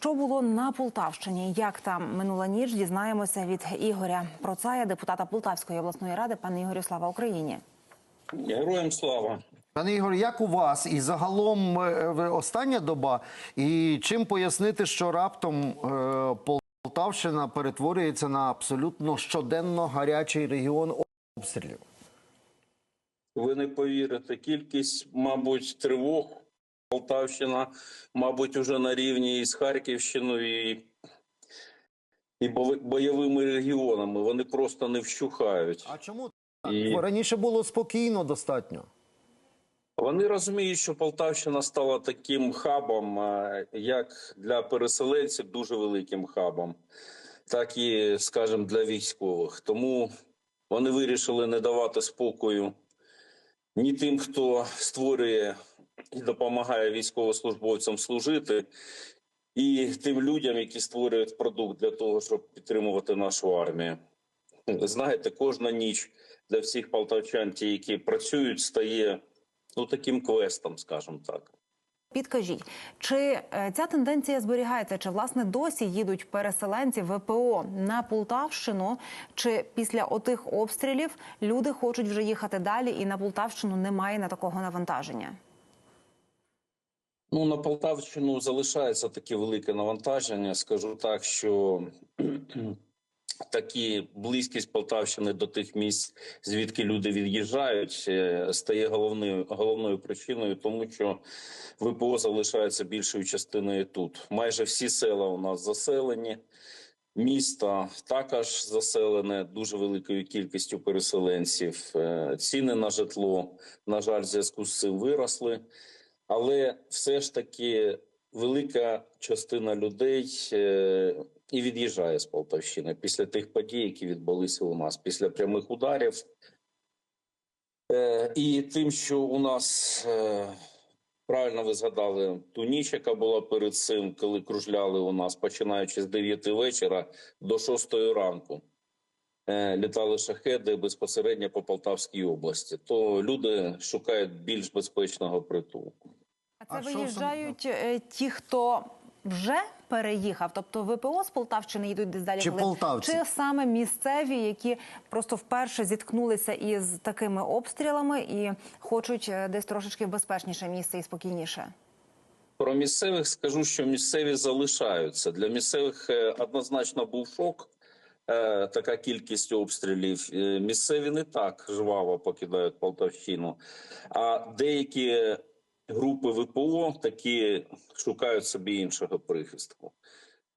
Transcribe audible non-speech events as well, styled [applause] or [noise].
Що було на Полтавщині? Як там минула ніч? Дізнаємося від Ігоря Процая, депутата Полтавської обласної ради. Пане Ігорю, слава Україні. Героям слава. Пане Ігор, як у вас і загалом е, остання доба? І чим пояснити, що раптом е, Полтавщина перетворюється на абсолютно щоденно гарячий регіон обстрілів? Ви не повірите, кількість, мабуть, тривог Полтавщина, мабуть, уже на рівні із Харківщиною і, і бойовими регіонами. Вони просто не вщухають. А чому? І- раніше було спокійно достатньо. Вони розуміють, що Полтавщина стала таким хабом, як для переселенців, дуже великим хабом, так і, скажімо, для військових. Тому вони вирішили не давати спокою ні тим, хто створює і допомагає військовослужбовцям служити, і тим людям, які створюють продукт для того, щоб підтримувати нашу армію. Знаєте, кожна ніч для всіх полтавчан, ті, які працюють, стає ну таким квестом, скажімо так. Підкажіть, чи е, ця тенденція зберігається? Чи власне досі їдуть переселенці ВПО на Полтавщину? Чи після отих обстрілів люди хочуть вже їхати далі, і на Полтавщину немає на такого навантаження? Ну на Полтавщину залишається таке велике навантаження. Скажу так, що [clears throat] такі близькість Полтавщини до тих місць, звідки люди від'їжджають, е, стає головною головною причиною, тому що ВПО залишається більшою частиною тут. Майже всі села у нас заселені. Місто також заселене дуже великою кількістю переселенців. Е, Ціни на житло, на жаль, в зв'язку з цим виросли. Але все ж таки велика частина людей е, і від'їжджає з Полтавщини після тих подій, які відбулися у нас, після прямих ударів. Е, і тим, що у нас е, правильно ви згадали ту ніч, яка була перед цим, коли кружляли у нас, починаючи з 9 вечора до 6 ранку. Літали шахеди безпосередньо по Полтавській області, то люди шукають більш безпечного притулку. Це виїжджають е, ті, хто вже переїхав, тобто ВПО з Полтавщини йдуть десь далі, Чи полтавці? чи саме місцеві, які просто вперше зіткнулися із такими обстрілами і хочуть е, десь трошечки безпечніше місце і спокійніше. Про місцевих скажу, що місцеві залишаються. Для місцевих е, однозначно був шок. Така кількість обстрілів. Місцеві не так жваво покидають Полтавщину. А деякі групи ВПО такі шукають собі іншого прихистку.